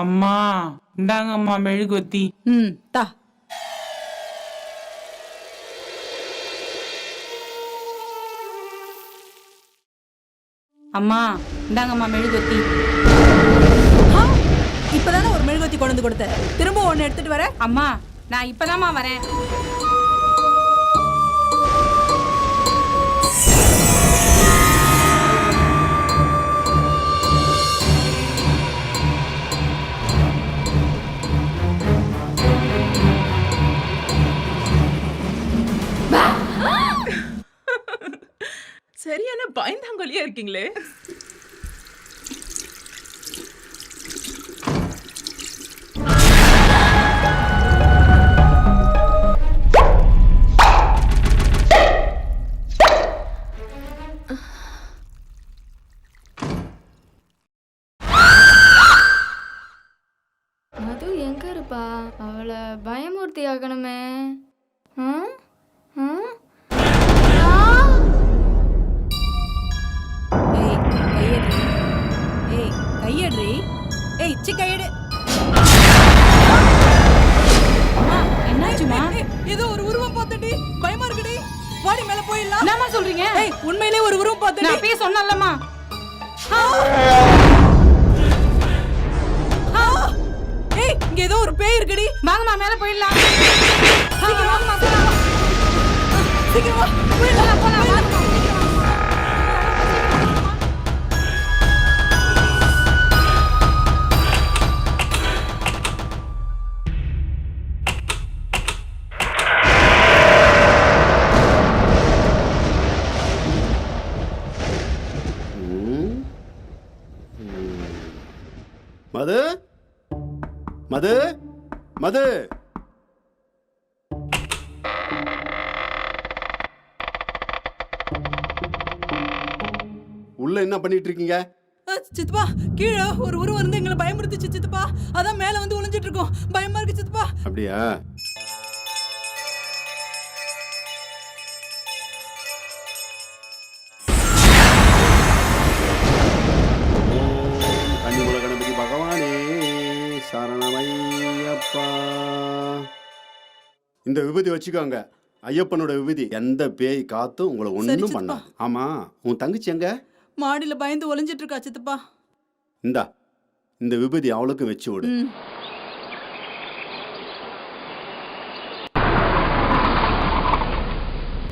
அம்மா இந்தாங்கம்மா மெழுகுவத்தி. ம் தா. அம்மா இந்தாங்கம்மா மெழுகுவத்தி. இப்பதானே ஒரு மெழுகுவத்தி கொண்டு வந்து கொடுத்த திரும்ப ஒன்னு எடுத்துட்டு வர? அம்மா நான் இப்பதாம்மா வரேன். இருக்கீங்களே மது எங்க இருப்பா? அவளை பயமூர்த்தி ஆகணுமே கையெடு ஏதோ ஒரு உருவம் பார்த்துடி பயமா இருக்குடி. வாடி மேல போயிடலாம். என்னம்மா சொல்றீங்க? ஏய் உண்மையிலே ஒரு உருவம் நான் பார்த்துடி சொன்னேன்லம்மா. ஆ! ஆ! ஏய் இங்க ஏதோ ஒரு பேய் இருக்குடி. வாங்கம்மா மேல போயிடலாம். சீக்கிரம் வாங்கம்மா, சீக்கிரம் வா. போயிடலாம் போயிடலாம். மது. மது. மது. உள்ள என்ன பண்ணிட்டு இருக்கீங்க சித்தப்பா கீழே ஒரு உருவம் இருந்து எங்களை பயமுறுத்துச்சு சித்தப்பா. அதான் மேல வந்து ஒளிஞ்சிட்டு இருக்கோம் பயமா இருக்கு சித்தப்பா. அப்படியா? இந்த விபூதி வச்சுக்கோங்க. ஐயப்பனோட விபூதி. எந்த பேய் காத்தும் உங்களை ஒன்றும். பண்ணாது. ஆமா உன் தங்கச்சி எங்க? மாடியில பயந்து ஒளிஞ்சிட்டு இருக்கா சித்தப்பா. இந்தா இந்த விபூதி அவளுக்கும் வச்சு விடு. ம்.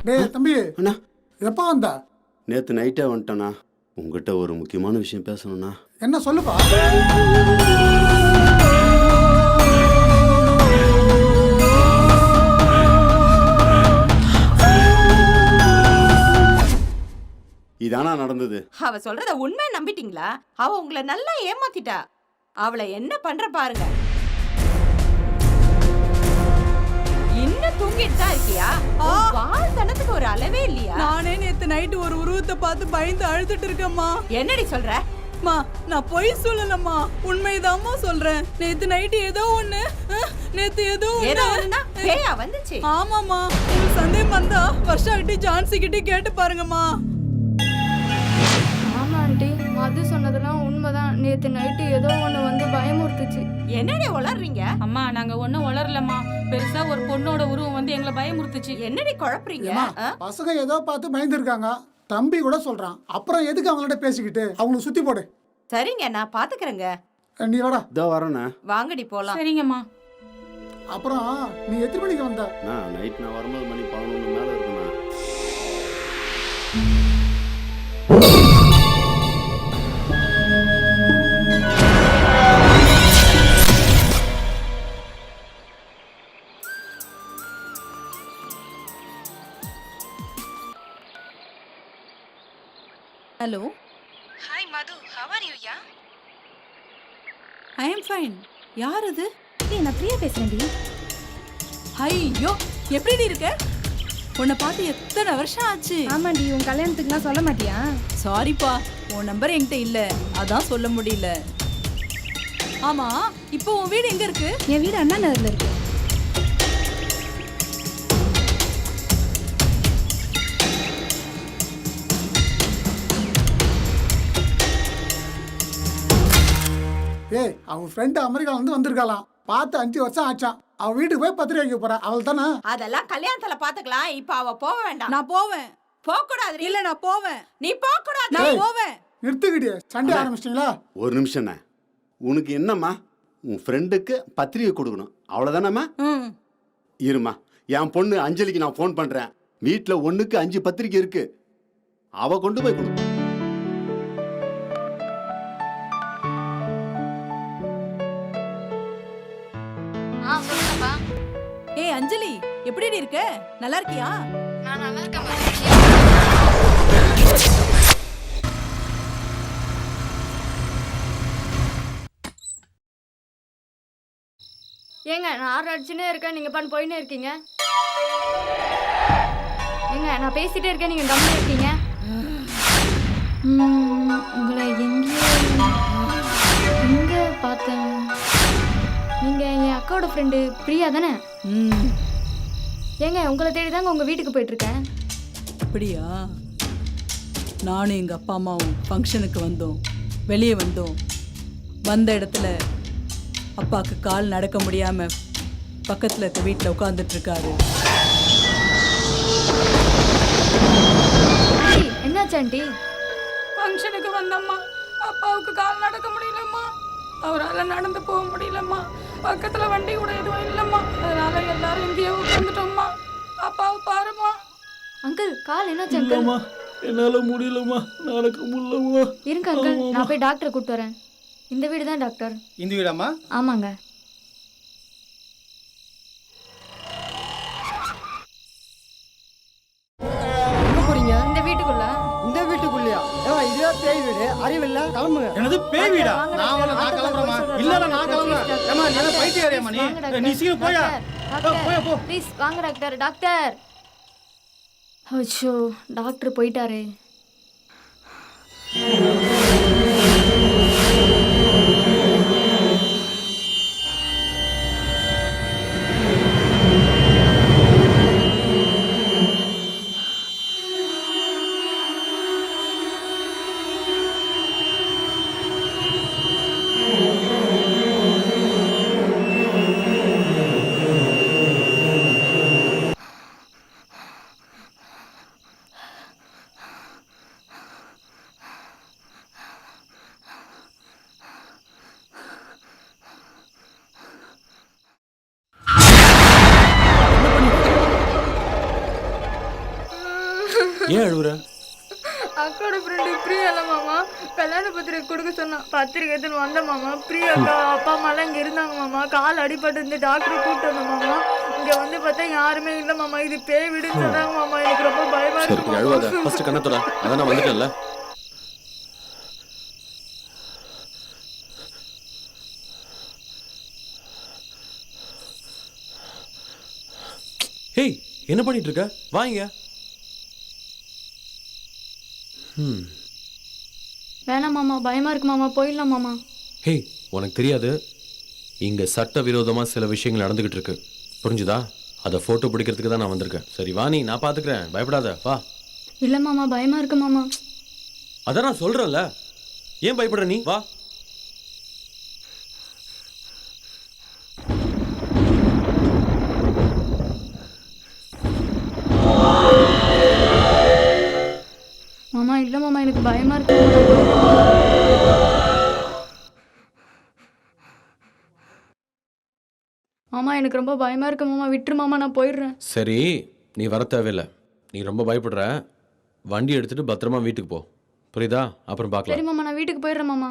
டேய் தம்பி. அண்ணா. எப்போ வந்த? நேத்து நைட்டே வந்துட்டேண்ணா. உங்ககிட்ட ஒரு முக்கியமான விஷயம் பேசணும்ண்ணா. என்ன சொல்லுப்பா? இதானா நடந்தது? அவ சொல்றத உண்மை நம்பிட்டீங்களா? அவ உங்களை நல்லா ஏமாத்திட்டா. அவளை என்ன பண்ற பாருங்க. இன்னும் தூங்கிட்டு தான் இருக்கியா? உன் வாழ்த்தனத்துக்கு ஒரு அளவே இல்லையா? நானே நேத்து நைட்டு ஒரு உருவத்தை பார்த்து பயந்து அழுதுட்டு இருக்கேம்மா. என்னடி சொல்ற? மா நான் பொய் சொல்லலம்மா. உண்மைதாம்மா சொல்றேன். நேத்து நைட்டு ஏதோ ஒண்ணு நேத்து ஏதோ ஏதோ ஒண்ணு ஒண்ணுனா பேயா வந்துச்சு? ஆமாம்மா. உங்களுக்கு சந்தேகம் வந்தா வருஷா கிட்டி ஜான்சி கிட்டி கேட்டு பாருங்கம்மா. மது சொன்னதெல்லாம் உண்மைதான். நேத்து நைட்டு ஏதோ ஒண்ணு வந்து பயமுறுத்துச்சு. என்னடி உளறீங்க? அம்மா நாங்க ஒண்ணும் வளரலம்மா பெருசா ஒரு பொண்ணோட உருவம் வந்து எங்களை பயமுறுத்துச்சு. என்னடி குழப்புறீங்க? ஆ? பசங்க ஏதோ பார்த்து பயந்துருக்காங்க. தம்பி கூட சொல்றான். அப்புறம் எதுக்கு அவங்கள்ட்ட பேசிக்கிட்டு? அவங்களுக்கு சுத்தி போடு. சரிங்க நான் பாத்துக்கறேங்க. நீ வாடா. இதோ வரேண்ணே. வாங்கடி போலாம். சரிங்கம்மா. அப்புறம் நீ எத்தனை மணிக்கு வந்த? நான் நைட் நான் வரும்போது மணி பதினொன்று மேலே hello hi Madhu how are you ya I am fine யார் அது? ஏய் நான் பிரியா பேசுறேன்டி. ஐயோ எப்படி இருக்க? உன்னை பார்த்து எத்தனை வருஷம் ஆச்சு? ஆமாண்டி உன் கல்யாணத்துக்குலாம் சொல்ல மாட்டியா? சாரிப்பா உன் நம்பர் என்கிட்ட இல்ல. அதான் சொல்ல முடியல. ஆமா இப்போ உன் வீடு எங்க இருக்கு? என் வீடு அண்ணா நகர்ல இருக்கு. ஏய் அவன் ஃப்ரெண்டு அமெரிக்கால இருந்து வந்திருக்காளாம். பார்த்து அஞ்சு வருஷம் ஆச்சான் அவ வீட்டுக்கு போய் பத்திரிக்கை வைக்க போறா. அவள் தானே அதெல்லாம் கல்யாணத்துல பாத்துக்கலாம் இப்ப அவ போக வேண்டாம். நான் போவேன். போக கூடாது இல்ல நான் போவேன். நீ போக கூடாது நான். போவேன். நிறுத்துக்கிட்டே சண்டை ஆரம்பிச்சிட்டீங்களா? ஒரு நிமிஷம்ண்ணே உனக்கு என்னம்மா? உன் ஃப்ரெண்டுக்கு பத்திரிக்கை கொடுக்கணும். அவ்வளோதானம்மா ம். இருமா என் பொண்ணு அஞ்சலிக்கு நான் ஃபோன் பண்ணுறேன் வீட்டில் ஒன்றுக்கு அஞ்சு பத்திரிக்கை இருக்கு. அவ கொண்டு போய் கொடு எப்படிடி இருக்க? நல்லா இருக்கியா? நான் நல்லா இருக்கேன். ஏங்க நான் ஆறு அடிச்சுனே இருக்கேன். நீங்க பண்ண போயினே இருக்கீங்க. ஏங்க நான் பேசிட்டே இருக்கேன் நீங்க கம்மியா இருக்கீங்க. உங்களை எங்கேயோ எங்க பார்த்தேன்? நீங்க என் அக்காவோட ஃப்ரெண்டு பிரியா தானே? ம். ஏங்க உங்களை தேடி தாங்க உங்க வீட்டுக்கு போயிட்டு இருக்கேன் அப்படியா? நானும் எங்கள் அப்பா அம்மாவும் ஃபங்க்ஷனுக்கு வந்தோம். வெளியே வந்தோம். வந்த இடத்துல அப்பாவுக்கு கால் நடக்க முடியாம பக்கத்தில் இருக்க வீட்டில் உட்காந்துட்டு இருக்காரு ஆண்டி, என்னாச்சு ஆண்டி? ஃபங்க்ஷனுக்கு வந்தம்மா. அப்பாவுக்கு கால் நடக்க முடியலம்மா. அவரால் நடந்து போக முடியலம்மா. பக்கத்துல வண்டி கூட எதுவும் இல்லைம்மா. அதனால எல்லாரும் இங்கேயே உட்காந்துட்டோம்மா அப்பாவை பாருமா அங்கிள் கால் என்னாச்சு அங்கிள்? என்னால முடியலம்மா. நடக்க முடியலம்மா. இருங்க அங்கிள் நான் போய் டாக்டரை கூப்பிட்டு வரேன். இந்த வீடு தான் டாக்டர். இந்த வீடாம்மா? ஆமாங்க. அறிவில்ல கிளம்புங்க என்னது பேய் வீடா நான் டாக்டர், வரல நான் கிளம்புறேமா. இல்ல நான் கிளம்புறேன் ஏமா நீ. பைத்தியாரியாமா நீ. நீ சீக்கிரம் போயா போயா போ ப்ளீஸ் வாங்க டாக்டர் டாக்டர் அச்சோ டாக்டர் போயிட்டாரே பத்திரிக்கை எடுத்துன்னு வந்த மாமா. பிரியா அக்கா அப்பா அம்மாலாம் இங்க இருந்தாங்க மாமா. கால் அடிபட்டு இருந்து டாக்டர் கூப்பிட்டு வந்தோம் மாமா. இங்க வந்து பார்த்தா யாருமே இல்ல மாமா. இது பேய் வீடுன்னு சொன்னாங்க மாமா. எனக்கு ரொம்ப பயமா சரி இருக்கு அழுவாத. அதான் நான் வந்துட்டேன்ல. ஹேய் என்ன பண்ணிட்டு இருக்க? வாங்க. ம். வேணாம் மாமா பயமா இருக்கு மாமா போயிடலாம் மாமா. ஹேய் உனக்கு தெரியாது? இங்க சட்டவிரோதமா சில விஷயங்கள் நடந்துகிட்டு இருக்கு. புரிஞ்சுதா? அதை போட்டோ பிடிக்கிறதுக்கு தான் நான் வந்திருக்கேன். சரி வா நீ நான் பாத்துக்கிறேன். பயப்படாத வா. இல்ல மாமா பயமா இருக்கு மாமா. அதான் நான் சொல்றேன்ல. ஏன் பயப்படுற நீ? வா. மாமா இல்ல மாமா எனக்கு பயமா இருக்கு. மாமா எனக்கு ரொம்ப பயமா இருக்கு மாமா. விட்டுரு மாமா நான் போயிடுறேன். சரி நீ வர தேவையில்லை. நீ ரொம்ப பயப்படுற. வண்டி எடுத்துட்டு பத்திரமா வீட்டுக்கு போ. புரியுதா? அப்புறம் பார்க்கலாம். சரி மாமா நான் வீட்டுக்கு போயிடுறேன் மாமா.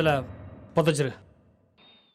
இடத்துல புதைச்சிரு